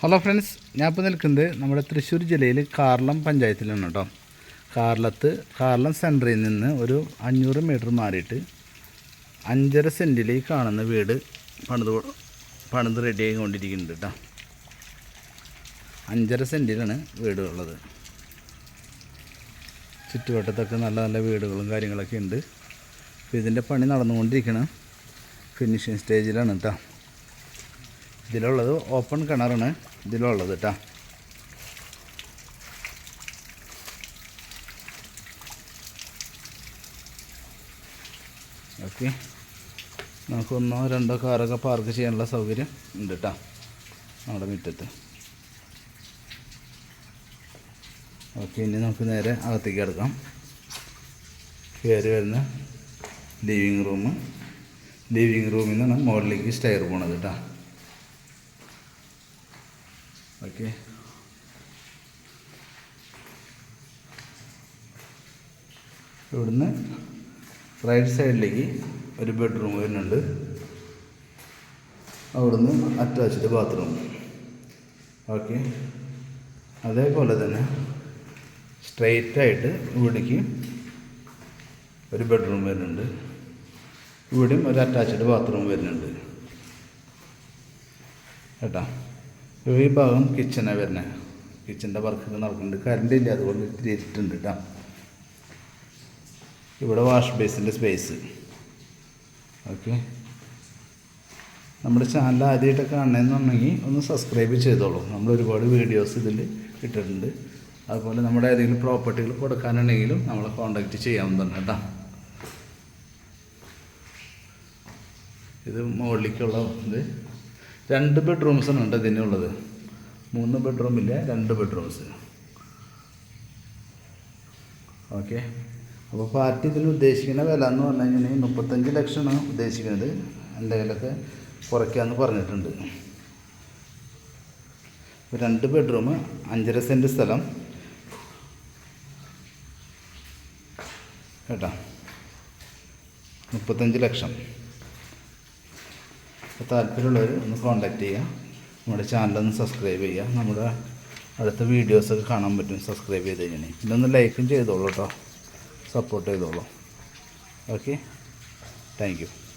Hello friends ഞാൻ ഇപ്പോൾ നിൽക്കുന്നത് നമ്മുടെ തൃശ്ശൂർ ജില്ലയിൽ കാർലം പഞ്ചായത്തിലാണ് കേട്ടോ. കാർലത്ത് കാർലം സെന്ററിൽ നിന്ന് ഒരു അഞ്ഞൂറ് മീറ്റർ മാറിയിട്ട് അഞ്ചര സെന്റിൽ കാണുന്ന വീട് പണിത് പണിത് റെഡിയായി കൊണ്ടിരിക്കുന്നുണ്ട് കേട്ടോ. അഞ്ചര സെന്റിലാണ് വീട് ഉള്ളത്. ചുറ്റുവട്ടത്തൊക്കെ നല്ല നല്ല വീടുകളും കാര്യങ്ങളൊക്കെ ഉണ്ട്. ഇതിന്റെ പണി നടന്നുകൊണ്ടിരിക്കണം. ഫിനിഷിങ് സ്റ്റേജിലാണ് കേട്ടോ. ഇതിലുള്ളത് ഓപ്പൺ കിണറാണ്. ഇതിലുള്ളത് കേട്ടോ ഓക്കെ. നമുക്ക് ഒന്നോ രണ്ടോ കാറൊക്കെ പാർക്ക് ചെയ്യാനുള്ള സൗകര്യം ഉണ്ട് കേട്ടോ നമ്മുടെ മുറ്റത്ത്. ഓക്കെ ഇനി നമുക്ക് നേരെ അകത്തേക്ക് കിടക്കാം. കയറി വരുന്ന ലിവിങ് റൂം ലിവിങ് റൂമിൽ നിന്നാണ് മുകളിലേക്ക് സ്റ്റെയർ പോണത് കേട്ടോ ഓക്കെ ഇവിടുന്ന് റൈറ്റ് സൈഡിലേക്ക് ഒരു ബെഡ്റൂം വരുന്നുണ്ട്. അവിടുന്ന് അറ്റാച്ച്ഡ് ബാത്റൂം ഓക്കെ അതേപോലെ തന്നെ സ്ട്രെയിറ്റ് ആയിട്ട് ഇവിടേക്ക് ഒരു ബെഡ്റൂം വരുന്നുണ്ട്. ഇവിടെയും ഒരു അറ്റാച്ച്ഡ് ബാത്റൂം വരുന്നുണ്ട്. കേട്ടോ? ഈ ഭാഗം കിച്ചനാണ് വരുന്നത് കിച്ചന്റെ വർക്കൊക്കെ നടക്കുന്നുണ്ട് കറണ്ട് ഇല്ല. അതുകൊണ്ട് ഇത്തിരി ഇരുട്ടുണ്ട് കേട്ടോ ഇവിടെ വാഷ് ബേസിന്റെ സ്പേസ് ഓക്കെ നമ്മുടെ ചാനൽ ആദ്യമായിട്ടൊക്കെ കാണണമെന്നുണ്ടെങ്കിൽ ഒന്ന് സബ്സ്ക്രൈബ് ചെയ്തോളൂ. നമ്മൾ ഒരുപാട് വീഡിയോസ് ഇതിൽ ഇട്ടിട്ടുണ്ട്. അതുപോലെ നമ്മുടെ ഏതെങ്കിലും പ്രോപ്പർട്ടികൾ കൊടുക്കാനുണ്ടെങ്കിലും നമ്മളെ കോൺടാക്റ്റ് ചെയ്യാവുന്നതാണ് കേട്ടോ ഇത് മുകളിലേക്കുള്ള ഇത്. രണ്ട് ബെഡ്റൂംസാണ് ഉണ്ട് ഇതിനുള്ളത് മൂന്ന് ബെഡ്റൂമില്ല രണ്ട് ബെഡ്റൂംസ് ഓക്കെ അപ്പോൾ പാർട്ടി ഇതിൽ ഉദ്ദേശിക്കുന്ന വില എന്ന് പറഞ്ഞു കഴിഞ്ഞാൽ മുപ്പത്തഞ്ച് ലക്ഷമാണ് ഉദ്ദേശിക്കുന്നത്. കയ്യിലൊക്കെ കുറയ്ക്കാമെന്ന് പറഞ്ഞിട്ടുണ്ട്. രണ്ട് ബെഡ്റൂം അഞ്ചര സെന്റ് സ്ഥലം. കേട്ടോ? മുപ്പത്തഞ്ച് ലക്ഷം. അപ്പോൾ താല്പര്യമുള്ളവർ ഒന്ന് കോൺടാക്റ്റ് ചെയ്യുക. നമ്മുടെ ചാനലൊന്ന് സബ്സ്ക്രൈബ് ചെയ്യുക. നമ്മുടെ അടുത്ത വീഡിയോസൊക്കെ കാണാൻ പറ്റും സബ്സ്ക്രൈബ് ചെയ്ത് കഴിഞ്ഞാൽ. ഒന്ന് ലൈക്കും ചെയ്തോളൂ കേട്ടോ. സപ്പോർട്ട് ചെയ്തോളൂ. Okay thank